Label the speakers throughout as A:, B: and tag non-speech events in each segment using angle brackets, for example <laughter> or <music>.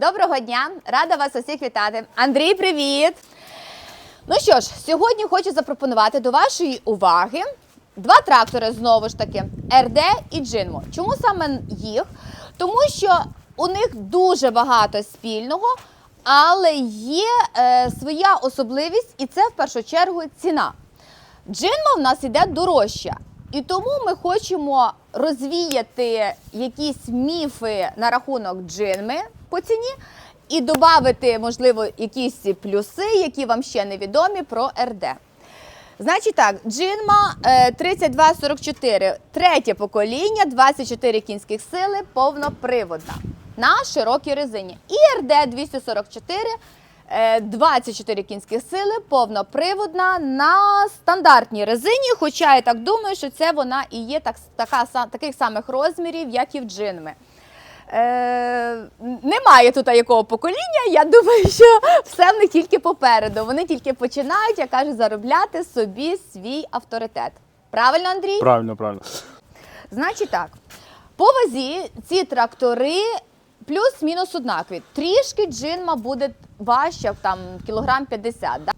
A: Доброго дня! Рада вас усіх вітати. Андрій, привіт! Ну що ж, сьогодні хочу запропонувати до вашої уваги два трактори знову ж таки РД і Джинмо. Чому саме їх? Тому що у них дуже багато спільного, але є е, своя особливість, і це в першу чергу ціна. Джинма в нас іде дорожча. І тому ми хочемо розвіяти якісь міфи на рахунок джинми по ціні і додати, можливо, якісь плюси, які вам ще невідомі про РД. Значить так, джинма е, 3244, третє покоління, 24 кінських сили, повноприводна на широкій резині. І РД 244, е, 24 кінських сили, повноприводна на стандартній резині. Хоча я так думаю, що це вона і є так, така, таких самих розмірів, як і в джинми. Е, немає тут якого покоління. Я думаю, що все в них тільки попереду. Вони тільки починають, як кажуть, заробляти собі свій авторитет. Правильно, Андрій?
B: Правильно, правильно.
A: Значить так, по вазі ці трактори плюс-мінус однакові. Трішки джинма буде важча, там кілограм 50. Да?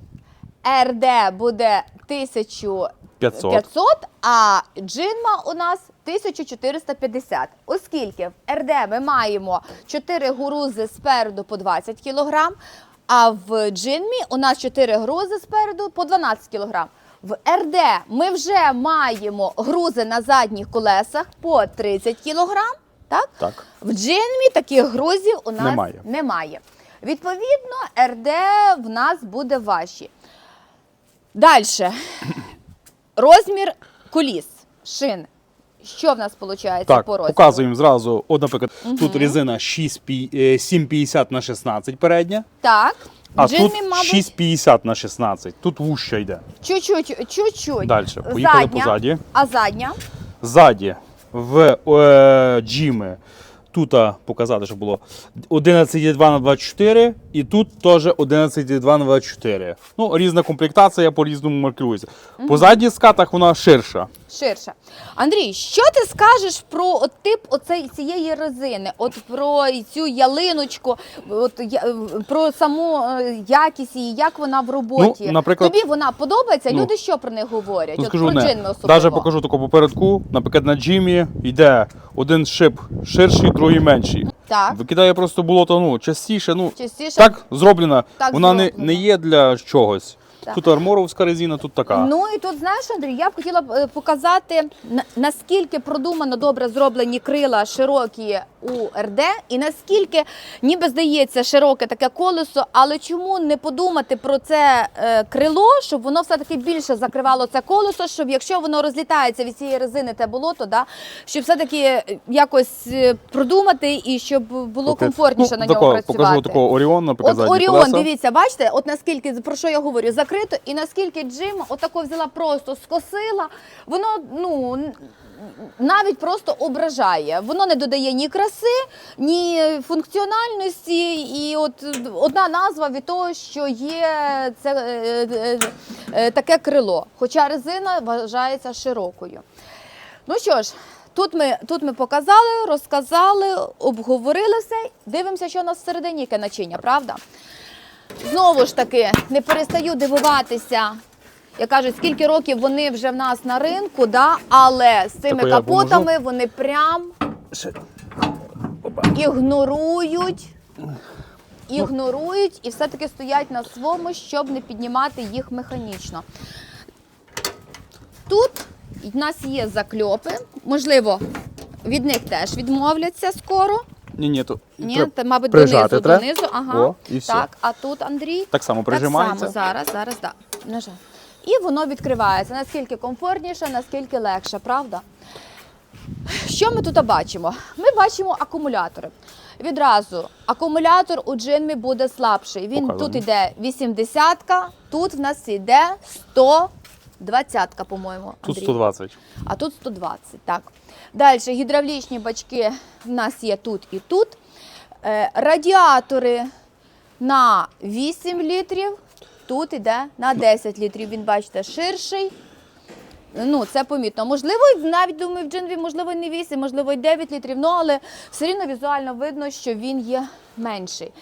A: РД буде 1500,
B: 500.
A: а джинма у нас 1450. Оскільки в РД ми маємо 4 грузи спереду по 20 кг, а в джинмі у нас 4 грузи спереду по 12 кг. В РД ми вже маємо грузи на задніх колесах по 30 кг. Так?
B: Так.
A: В джинмі таких грузів у нас
B: Немає.
A: немає. Відповідно, РД в нас буде важчі. Далі. Розмір коліс, шин. Що в нас виходить
B: Так,
A: по розміру?
B: показуємо зразу. От, наприклад, тут резина 6, е, 7,50 на 16 передня,
A: Так.
B: а
A: Джинмі,
B: тут
A: мабуть,
B: 6,50 на 16. Тут вуща йде.
A: чуть-чуть, чуть-чуть.
B: Далі. Поїхали
A: Задня.
B: позаді.
A: А задня?
B: Ззаді в е, джими. Тут показати, що було 11,2 на 24, і тут теж 11,2 на 24. Ну, різна комплектація по-різному маркується. По задніх скатах вона ширша.
A: Ширша. Андрій, що ти скажеш про от тип оцей, цієї резини? От про цю ялиночку, от, я- е, про саму е, якість її, як вона в роботі?
B: Ну, наприклад,
A: Тобі вона подобається?
B: ну,
A: Люди що про них говорять?
B: Ну,
A: от
B: скажу
A: про
B: не.
A: джинми особливо.
B: Навіть покажу таку попередку. Наприклад, на джимі йде один шип ширший, другий менший.
A: Так.
B: Викидає просто болото ну, частіше. Ну,
A: Частіше.
B: так зроблена.
A: Так
B: Вона не, не є для чогось.
A: Так.
B: Тут арморовська резина, тут така.
A: Ну і тут знаєш, Андрій, я б хотіла б, е, показати наскільки продумано добре зроблені крила широкі у РД, і наскільки ніби здається широке таке колесо, але чому не подумати про це е, крило, щоб воно все таки більше закривало це колесо, щоб якщо воно розлітається від цієї резини, те болото, да, щоб все таки якось е, продумати і щоб було
B: Окей.
A: комфортніше
B: ну,
A: на ньому
B: такого,
A: працювати.
B: Покажу такого Оріон, наприклад,
A: От Оріон,
B: колеса.
A: дивіться, бачите, от наскільки про що я говорю, закрито, і наскільки Джим отако взяла просто скосила, воно ну навіть просто ображає. Воно не додає ні краси, ні функціональності. І от одна назва від того, що є це е, е, е, таке крило. Хоча резина вважається широкою. Ну що ж, тут ми, тут ми показали, розказали, обговорили все. Дивимося, що у нас всередині яке начиння, правда? Знову ж таки, не перестаю дивуватися. Я кажу, скільки років вони вже в нас на ринку, да? але з цими
B: Тако я
A: капотами вони прям
B: Ще.
A: ігнорують. Ігнорують і все-таки стоять на своєму, щоб не піднімати їх механічно. Тут в нас є закльопи, можливо, від них теж відмовляться скоро.
B: Ні, ні, то
A: Ні,
B: треба
A: та, мабуть,
B: прижати
A: донизу,
B: треба.
A: донизу. Ага.
B: О, і все.
A: Так, а тут Андрій
B: Так само
A: так само зараз, зараз, да. Нажав. І воно відкривається. Наскільки комфортніше, наскільки легше, правда? Що ми тут бачимо? Ми бачимо акумулятори. Відразу акумулятор у джинмі буде слабший. Він
B: Показано.
A: тут іде 80-ка, тут в нас іде 120-ка, по-моєму.
B: Тут
A: Андрій.
B: 120.
A: А тут 120, так. Далі гідравлічні бачки в нас є тут і тут. Е, радіатори на 8 літрів, тут іде на 10 літрів. Він, бачите, ширший. Ну, це помітно. Можливо, навіть думаю, в джинві, можливо, не 8, можливо, і 9 літрів, ну, але все рівно візуально видно, що він є менший.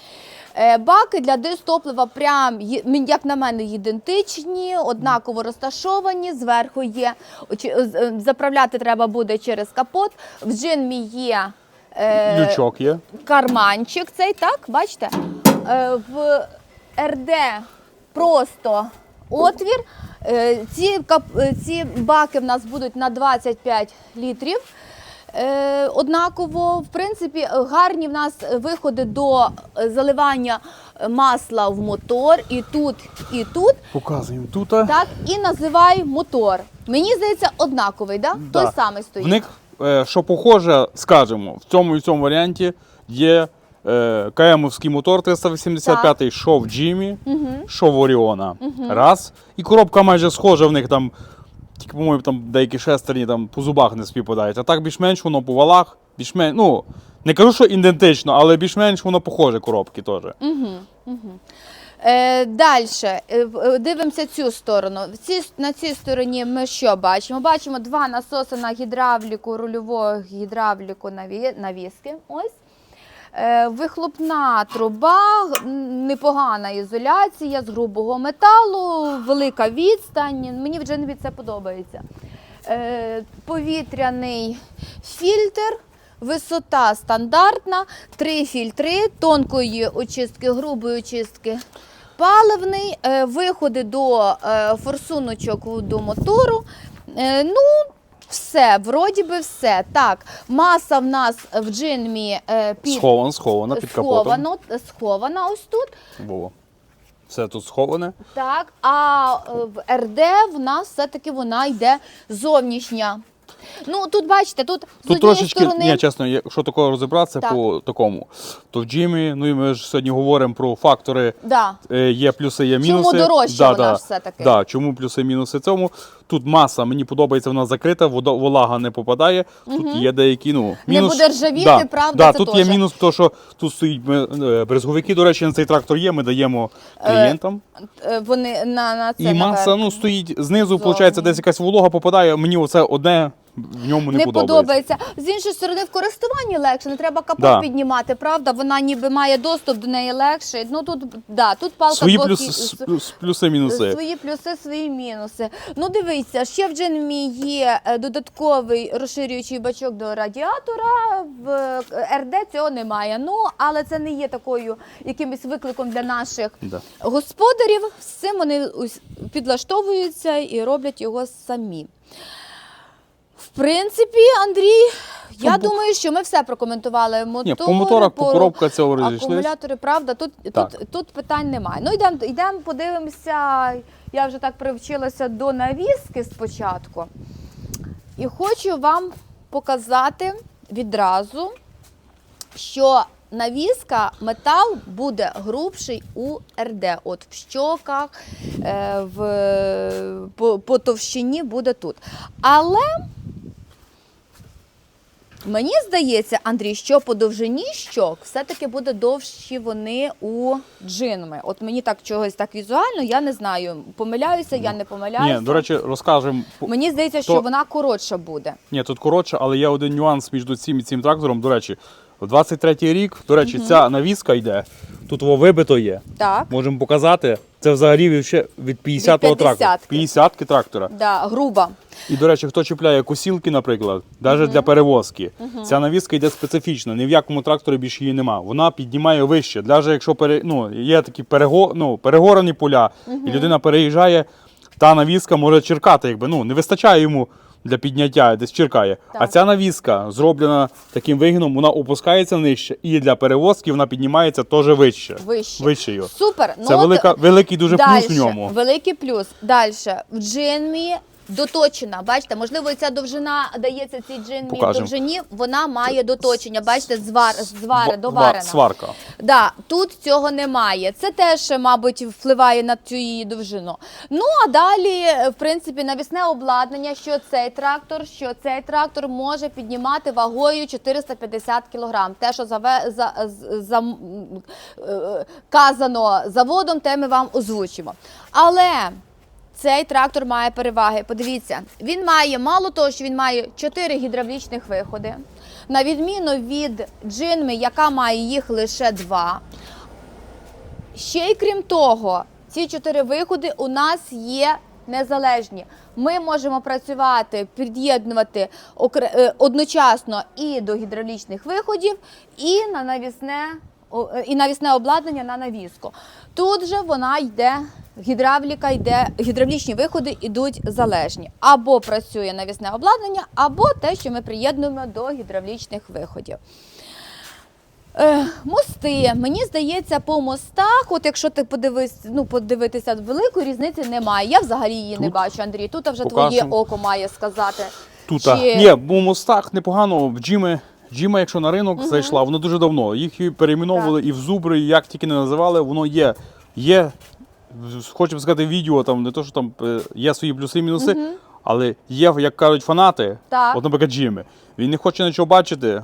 A: Е, Баки для дистоплива прям, як на мене, ідентичні, однаково розташовані. Зверху є е, заправляти треба буде через капот. В джинмі є е,
B: Лючок є.
A: карманчик цей, так, бачите? Е, в РД просто отвір. Ці, ці баки в нас будуть на 25 літрів. Е, однаково, в принципі, гарні в нас виходи до е, заливання масла в мотор і тут, і тут.
B: Показуємо тут.
A: Так, і називай мотор. Мені здається, однаковий, да?
B: Да.
A: той самий стоїть.
B: В них, е, що похоже, скажемо, в цьому і в цьому варіанті є КМовський мотор 385, що в Джимі, що в Оріона. Раз. І коробка майже схожа в них там. Тільки, по-моєму, там деякі шестерні там по зубах не співпадають. А так більш-менш воно по валах, більш-менш, ну, не кажу, що ідентично, але більш-менш воно похоже коробки теж.
A: Е, Далі дивимося цю сторону. В цій, на цій стороні ми що бачимо? Бачимо два насоси на гідравліку, рульову гідравліку наві- навіски. Ось. Е, Вихлопна труба, непогана ізоляція з грубого металу, велика відстань. Мені в Дженві це подобається. Е, Повітряний фільтр. Висота стандартна, три фільтри тонкої очистки, грубої очистки. Паливний, е, виходи до форсуночок до мотору. Ну, все, вроді би все. Так, маса в нас в джинмі е, під
B: Схована, схована під капотом.
A: сховано, схована ось тут.
B: Во. Все тут сховане.
A: Так, а е, в РД в нас все-таки вона йде зовнішня. Ну, тут бачите, тут, з
B: Тут
A: однієї
B: трошечки,
A: сторони.
B: ні, чесно, якщо такого розібратися
A: Так.
B: по такому, то в Джимі, ну і ми ж сьогодні говоримо про фактори.
A: Да.
B: е, Є плюси, є
A: Чому
B: мінуси.
A: дорожча вона ж все-таки?
B: Да, чому плюси, мінуси цьому. Тут маса, мені подобається, вона закрита, вода, волага не попадає. Тут є деякі, ну,
A: Не
B: мінус.
A: буде ржавіти,
B: да,
A: правда,
B: Да,
A: це
B: тут
A: теж.
B: є мінус, тому що тут стоїть ми, е, брезговики, до речі, на цей трактор є, ми даємо клієнтам.
A: Е, Вони на, на це
B: і маса ну, стоїть знизу, виходить, десь якась волога попадає. Мені оце одне в ньому не,
A: не
B: подобається.
A: З іншої сторони, в користуванні легше, не треба капот
B: Да.
A: піднімати, правда? Вона ніби має доступ до неї легше. Ну тут да, тут палка
B: Свої
A: двох
B: плюс, плюси, мінуси.
A: Свої плюси, свої мінуси. Ну дивіться, ще в джинмі є е, додатковий розширюючий бачок до радіатора. В е, РД цього немає. Ну але це не є такою якимось викликом для наших
B: Да.
A: господарів. З цим вони підлаштовуються і роблять його самі. В принципі, Андрій, я думаю, що ми все прокоментували. Мотори,
B: Ні, по моторах, по коробках цього розійшлись.
A: Акумулятори, правда, тут,
B: Так.
A: тут, тут питань немає. Ну, йдемо, йдемо, подивимося. Я вже так привчилася до навіски спочатку. І хочу вам показати відразу, що навіска метал буде грубший у РД. От в щоках, е, в, по, по товщині буде тут. Але Мені здається, Андрій, що по довжині щок все-таки буде довші вони у джинми. От мені так чогось так візуально, я не знаю. Помиляюся, я не помиляюся.
B: Ні, до речі, розкажемо.
A: Мені здається, що
B: то-
A: вона коротша буде.
B: Ні, тут коротше, але є один нюанс між цим і цим трактором. До речі, в 23-й рік, до речі, ця навіска йде. Тут во вибито є.
A: Так,
B: Можемо показати. Це взагалі ще від 50-го
A: Від
B: трактора.
A: 50-ки.
B: 50-ки трактора.
A: да, груба.
B: І, до речі, хто чіпляє косілки, наприклад, навіть для перевозки, ця навіска йде специфічно. Ні в якому тракторі більше її нема. Вона піднімає вище. Навіть якщо пере, ну, є такі перего, ну, перегорені поля, і людина переїжджає, та навіска може черкати, якби ну, не вистачає йому для підняття, десь черкає. А ця навіска зроблена таким вигином, вона опускається нижче, і для перевозки вона піднімається теж вище.
A: Вище.
B: Вище його.
A: Супер.
B: Це
A: ну,
B: велика, великий дуже плюс
A: дальше,
B: в ньому.
A: Великий плюс. Далі. В джинмі доточена. Бачите, можливо, ця довжина дається цій джинмі
B: Покажемо.
A: довжині, вона має доточення. Бачите, звар, звар,
B: Ва-
A: доварена.
B: Сварка.
A: Да, тут цього немає. Це теж, мабуть, впливає на цю її довжину. Ну а далі, в принципі, навісне обладнання, що цей трактор, що цей трактор може піднімати вагою 450 кг. Те, що заве, за, з- за, е, казано заводом, те ми вам озвучимо. Але цей трактор має переваги. Подивіться, він має мало того, що він має 4 гідравлічних виходи, на відміну від джинми, яка має їх лише два. Ще й крім того, ці чотири виходи у нас є незалежні. Ми можемо працювати, під'єднувати е, одночасно і до гідравлічних виходів, і на навісне, е, і навісне обладнання на навіску. Тут же вона йде. Гідравліка йде, гідравлічні виходи йдуть залежні. Або працює навісне обладнання, або те, що ми приєднуємо до гідравлічних виходів. Е, мости. Мені здається, по мостах, от якщо ти подивись, ну, подивитися, великої різниці немає. Я взагалі її не бачу, Андрій. Тут вже
B: покажемо.
A: твоє око має сказати.
B: Тут
A: Чи-
B: Ні, у мостах непогано. В Джими, Джима, якщо на ринок зайшла, воно дуже давно. Їх перейменовували і в зубри, і як тільки не називали, воно є. Є, хочу сказати, відео, там не то, що там е, є свої плюси і мінуси, але є, як кажуть фанати,
A: Так.
B: от, наприклад, Джимми, Він не хоче нічого бачити.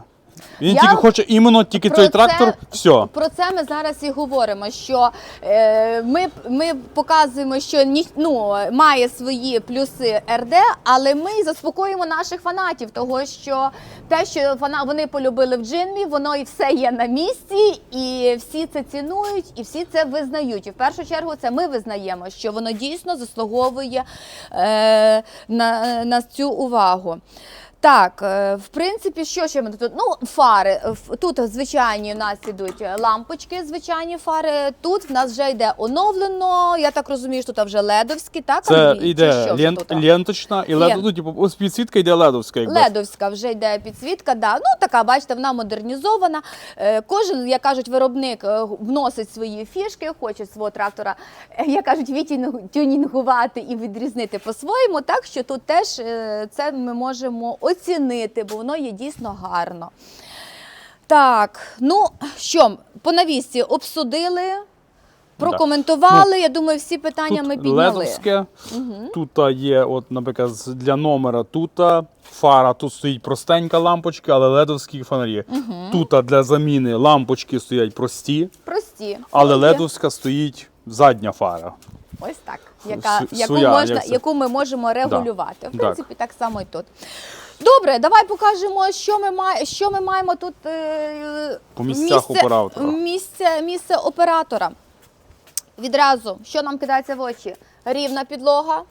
B: Він
A: Я
B: тільки хоче іменно тільки
A: про
B: той
A: це-
B: трактор, все.
A: Про це ми зараз і говоримо. Що е, ми, ми показуємо, що ні, ну, має свої плюси РД, але ми заспокоїмо наших фанатів, того що те, що вона вони полюбили в джинмі, воно і все є на місці, і всі це цінують, і всі це визнають. І в першу чергу це ми визнаємо, що воно дійсно заслуговує е, на, на цю увагу. Так, е, в принципі, що ще ми тут? Ну, фари. Тут звичайні у нас ідуть лампочки, звичайні фари. Тут в нас вже йде оновлено. Я так розумію, що тут вже ледовські, так?
B: Це
A: Андрій?
B: Йде
A: що
B: лент,
A: тут?
B: ленточна і лед, ну, типу, ось підсвітка йде ледовська. Якби.
A: Ледовська вже йде підсвітка, да. ну така, бачите, вона модернізована. Е, Кожен, як кажуть, виробник е, вносить свої фішки, хоче свого трактора, е, як кажуть, відтюнінгу- тюнінгувати і відрізнити по-своєму. Так що тут теж е, це ми можемо оцінити, бо воно є дійсно гарно. Так, ну що, по навісці обсудили, прокоментували. Я думаю, всі питання ми
B: тут
A: підняли.
B: ледовське, тут є, от, наприклад, для номера тут фара, тут стоїть простенька лампочка, але ледовські фонарі. Тут для заміни лампочки стоять прості,
A: Прості.
B: але
A: Ну,
B: ледовська стоїть задня фара.
A: Ось так, яка,
B: С-
A: яку,
B: своя,
A: можна,
B: як
A: яку ми можемо регулювати. В
B: Так.
A: принципі, так само і тут. Добре, давай покажемо, що ми, має, що ми маємо тут е,
B: По місцях оператора.
A: Місце, місце оператора. Відразу, що нам кидається в очі? Рівна підлога.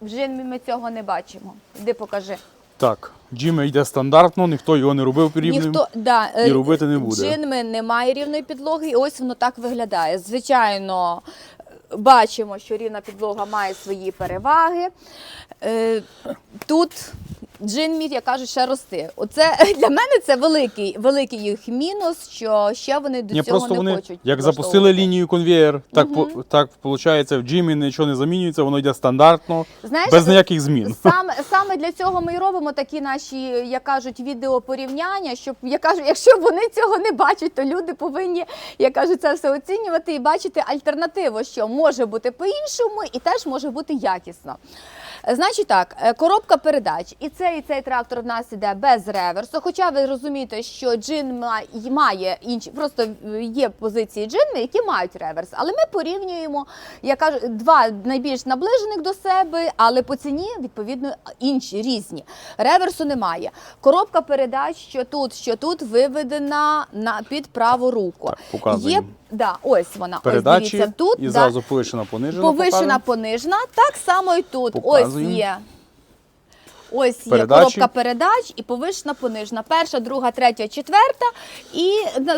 A: В джинмі ми цього не бачимо. Іди покажи.
B: Так, Джимми йде стандартно, ніхто його не робив рівним.
A: Ніхто да, е,
B: і робити не буде.
A: Джинми немає рівної підлоги, і ось воно так виглядає. Звичайно, е, бачимо, що рівна підлога має свої переваги. Е, Тут джинмі, як кажуть, ще рости. Оце <laughs> для мене це великий, великий їх мінус, що ще вони до
B: Ні,
A: цього
B: просто
A: не
B: вони
A: хочуть.
B: як запустили лінію конвеєр, так, по, так виходить, в Джимі нічого не замінюється, воно йде стандартно,
A: Знаєш,
B: без ніяких змін. <laughs>
A: Саме, саме для цього ми і робимо такі наші, як кажуть, відеопорівняння, щоб я кажу, якщо вони цього не бачать, то люди повинні, я кажу, це все оцінювати і бачити альтернативу, що може бути по-іншому і теж може бути якісно. Значить так, е, коробка передач. І цей, і цей трактор в нас іде без реверсу. Хоча ви розумієте, що джин має інші, просто е, є позиції джинми, які мають реверс. Але ми порівнюємо, я кажу, два найбільш наближених до себе, але по ціні відповідно інші різні. Реверсу немає. Коробка передач, що тут, що тут виведена на під праву руку.
B: Так.
A: Є да, ось вона.
B: Передачі
A: ось дивіться тут.
B: і
A: да.
B: зразу повишена понижена.
A: Повишена, понижена, так само і тут.
B: Показуємо.
A: Ось є. Ось є
B: Передачі.
A: коробка передач і повишена, понижена. Перша, друга, третя, четверта, і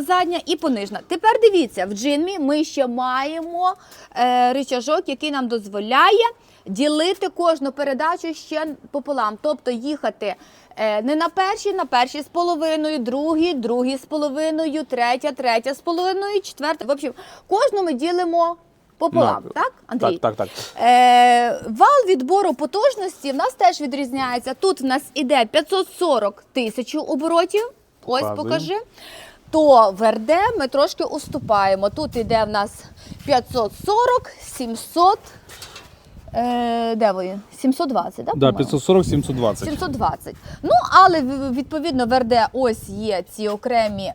A: задня, і понижена. Тепер дивіться, в джинмі ми ще маємо е, рычажок, який нам дозволяє ділити кожну передачу ще пополам. Тобто їхати е, не на першій, на першій з половиною, другій, другій з половиною, третя, третя з половиною, четверта. В общем, кожну ми ділимо пополам.
B: На-
A: Так, Андрій?
B: Так, так, так.
A: Е, вал відбору потужності в нас теж відрізняється. Тут в нас іде 540 тисяч оборотів. Ось
B: Показуємо.
A: покажи. То в РД ми трошки уступаємо. Тут іде в нас 540, 700. Е, де ви? 720, да?
B: Да,
A: по-моєму?
B: 540-720.
A: 720. Ну, але відповідно в РД ось є ці окремі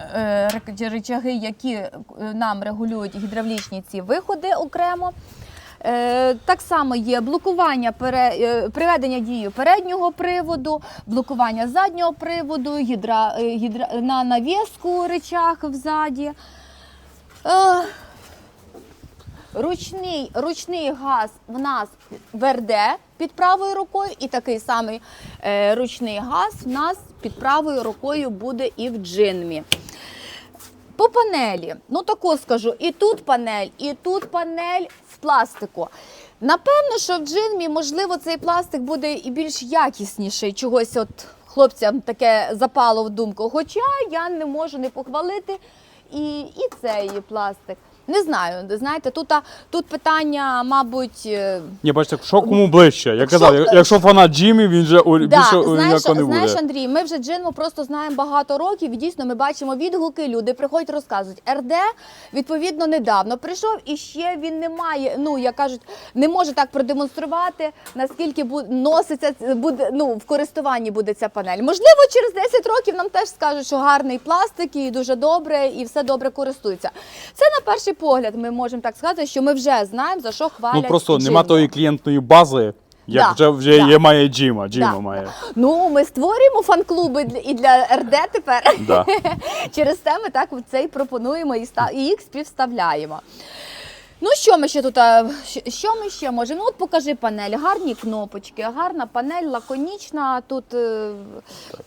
A: е, ричаги, які е, нам регулюють гідравлічні ці виходи окремо. Е, так само є блокування приведення дії переднього приводу, блокування заднього приводу, гідра, гідра, на навіску речах взаді. Ручний, ручний газ в нас в РД під правою рукою, і такий самий ручний газ в нас під правою рукою буде і в джинмі. По панелі, ну тако скажу, і тут панель, і тут панель в пластику. Напевно, що в джинмі, можливо, цей пластик буде і більш якісніший. Чогось от хлопцям таке запало в думку. Хоча я не можу не похвалити і, і цей пластик. Не знаю, знаєте, тут, а, тут питання, мабуть, е,
B: Ні, бачите, що кому ближче. Я казав,
A: Що-
B: якщо фанат Джиммі, він же
A: Да,
B: більше
A: знаєш,
B: не
A: знаєш. Андрій, ми вже джинму просто знаємо багато років. І дійсно ми бачимо відгуки. Люди приходять, розказують. РД відповідно недавно прийшов, і ще він не має. Ну як кажуть, не може так продемонструвати, наскільки бу- носиться буде ну в користуванні буде ця панель. Можливо, через 10 років нам теж скажуть, що гарний пластик і дуже добре, і все добре користується. Це на перший погляд. Ми можемо так сказати, що ми вже знаємо за що хвалять.
B: Ну просто нема тої клієнтної бази, як
A: Да,
B: вже, вже
A: да.
B: є має Джима. Джима
A: Да.
B: має.
A: Ну, ми створюємо фан-клуби і для РД тепер.
B: Да. <laughs>
A: Через те ми так це і пропонуємо і, і їх співставляємо. Ну, що ми ще тут? Що ми ще можемо? Ну, от покажи панель, гарні кнопочки, гарна панель, лаконічна. Тут е,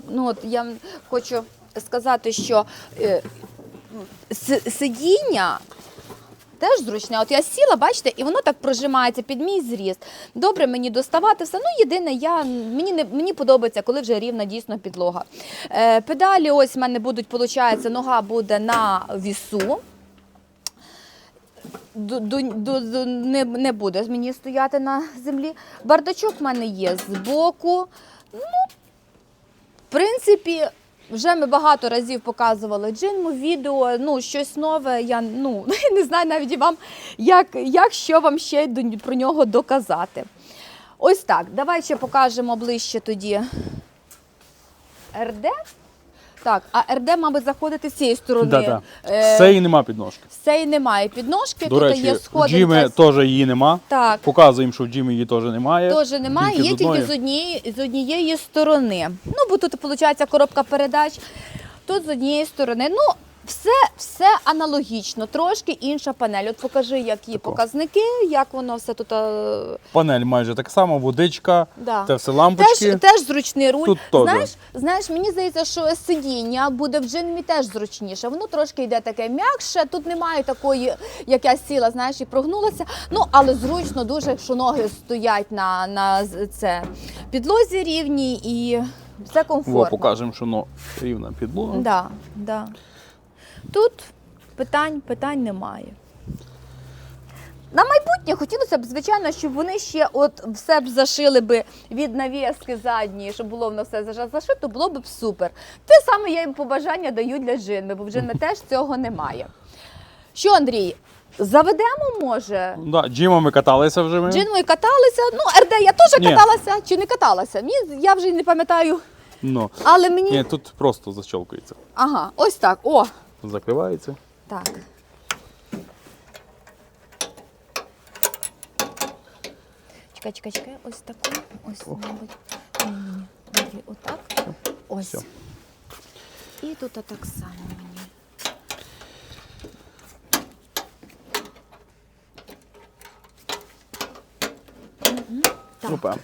A: ну, от я хочу сказати, що е, сидіння. Теж зручне. От я сіла, бачите, і воно так прожимається під мій зріст. Добре мені доставати все. Ну, єдине, я, мені, не, мені подобається, коли вже рівна дійсно підлога. Е, педалі ось в мене будуть, виходить, нога буде на вісу. До, до, до- не, не буде мені стояти на землі. Бардачок в мене є збоку. Ну, в принципі, вже ми багато разів показували джинму, відео, ну, щось нове. Я ну, <laughs> не знаю навіть вам, як, як що вам ще про нього доказати. Ось так. Давай ще покажемо ближче тоді РД. Так, а РД, мабуть, заходити з цієї сторони.
B: Да, да.
A: Е,
B: Все і нема підножки.
A: з цієї немає підножки,
B: До
A: тут
B: речі,
A: є
B: в
A: сходи.
B: Джимі теж її нема.
A: Так.
B: Показуємо, що в Джимі її теж немає.
A: Теж немає, є
B: з одної.
A: тільки з однієї, з однієї сторони. Ну, бо тут виходить коробка передач. Тут з однієї сторони. Ну, все, все аналогічно, трошки інша панель. От покажи, які
B: Тако.
A: показники, як воно все тут. е,
B: Панель майже так само, водичка,
A: Да.
B: те все лампочки.
A: Теж, теж зручний руль.
B: Тут
A: знаєш, знаєш, мені здається, що сидіння буде в джинмі теж зручніше. Воно трошки йде таке м'якше. Тут немає такої, як я сіла, знаєш, і прогнулася. Ну, але зручно дуже, що ноги стоять на, на це підлозі рівні і все комфортно.
B: покажемо, що ну, рівна підлога.
A: Да, да. Тут питань, питань немає. На майбутнє хотілося б, звичайно, щоб вони ще от все б зашили би від навіски задньої, щоб було воно все зашито, було б супер. Те саме я їм побажання даю для джинми, бо в джинми <laughs> теж цього немає. Що, Андрій, заведемо, може?
B: Да, Джима ми каталися вже. Ми.
A: Джинмою каталися. Ну, РД я теж
B: Ні.
A: каталася чи не каталася? Мені, я вже не пам'ятаю.
B: Ну.
A: Але мені.
B: Ні, тут просто защолкується.
A: Ага, ось так. О,
B: Закривається.
A: Так. Чекай, чекай, чекай, ось таку. Ось, мабуть. Ні, ні, ні. Отак. Ось.
B: Всьо.
A: І тут так само мені. Мгм. Так.
B: Опа.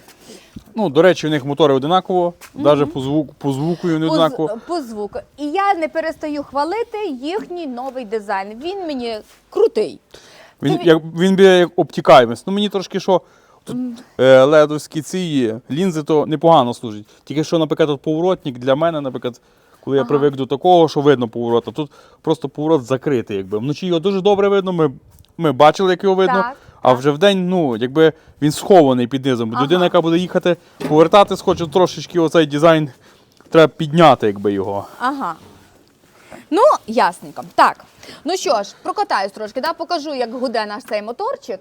B: Ну, до речі, у них мотори одинаково, навіть по звуку, по звуку
A: По,
B: одинаково.
A: з- по звуку. І я не перестаю хвалити їхній новий дизайн. Він мені крутий.
B: Він,
A: Ти-
B: як, він біля як обтікаємось. Ну мені трошки що. Тут е, ледовські ці є, лінзи то непогано служать. Тільки що, наприклад, от поворотник для мене, наприклад, коли я
A: Ага.
B: привик до такого, що видно поворот, а тут просто поворот закритий. Якби. Вночі його дуже добре видно, ми, ми бачили, як його видно.
A: Так,
B: а
A: вже
B: вже вдень, ну, якби він схований під низом.
A: Ага.
B: Людина, яка буде їхати, повертатись, хоче трошечки оцей дизайн треба підняти, якби його.
A: Ага. Ну, ясненько. Так. Ну що ж, прокатаюсь трошки, да? покажу, як гуде наш цей моторчик.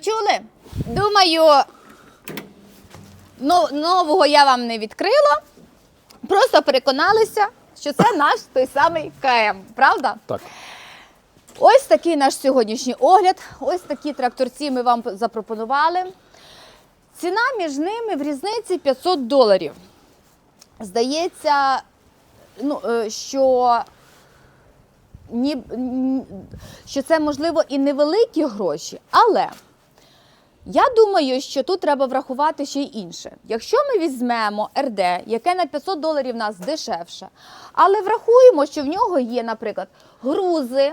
A: Почули? Думаю, но- нового я вам не відкрила. Просто переконалися, що це наш той самий КМ, правда?
B: Так.
A: Ось такий наш сьогоднішній огляд. Ось такі тракторці ми вам запропонували. Ціна між ними в різниці 500 доларів. Здається, ну, е, що, ні, що це можливо і невеликі гроші, але я думаю, що тут треба врахувати ще й інше. Якщо ми візьмемо РД, яке на 500 доларів в нас дешевше, але врахуємо, що в нього є, наприклад, грузи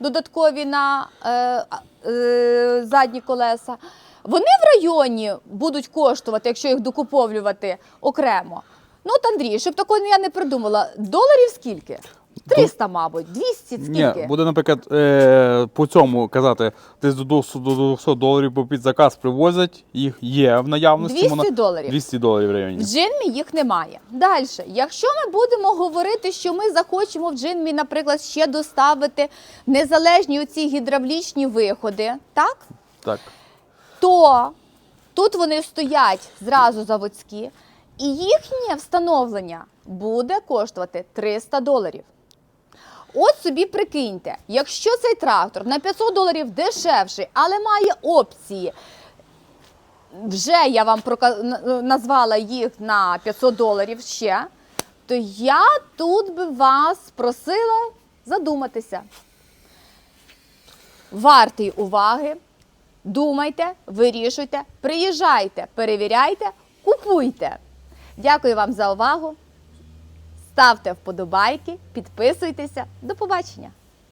A: додаткові на е, е, задні колеса, вони в районі будуть коштувати, якщо їх докуповлювати окремо. Ну, от Андрій, щоб такого я не придумала, доларів скільки? 300, мабуть, 200 скільки?
B: Ні, буде, наприклад, е, по цьому казати, десь до 200, до 200 доларів по під заказ привозять, їх є в наявності.
A: 200 доларів.
B: 200 доларів в
A: В джинмі їх немає. Далі, якщо ми будемо говорити, що ми захочемо в джинмі, наприклад, ще доставити незалежні оці гідравлічні виходи, так?
B: Так.
A: то тут вони стоять зразу заводські, і їхнє встановлення буде коштувати 300 доларів. От собі прикиньте, якщо цей трактор на 500 доларів дешевший, але має опції, вже я вам назвала їх на 500 доларів ще, то я тут би вас просила задуматися. Вартий уваги. Думайте, вирішуйте, приїжджайте, перевіряйте, купуйте. Дякую вам за увагу. Ставте вподобайки, підписуйтеся. До побачення!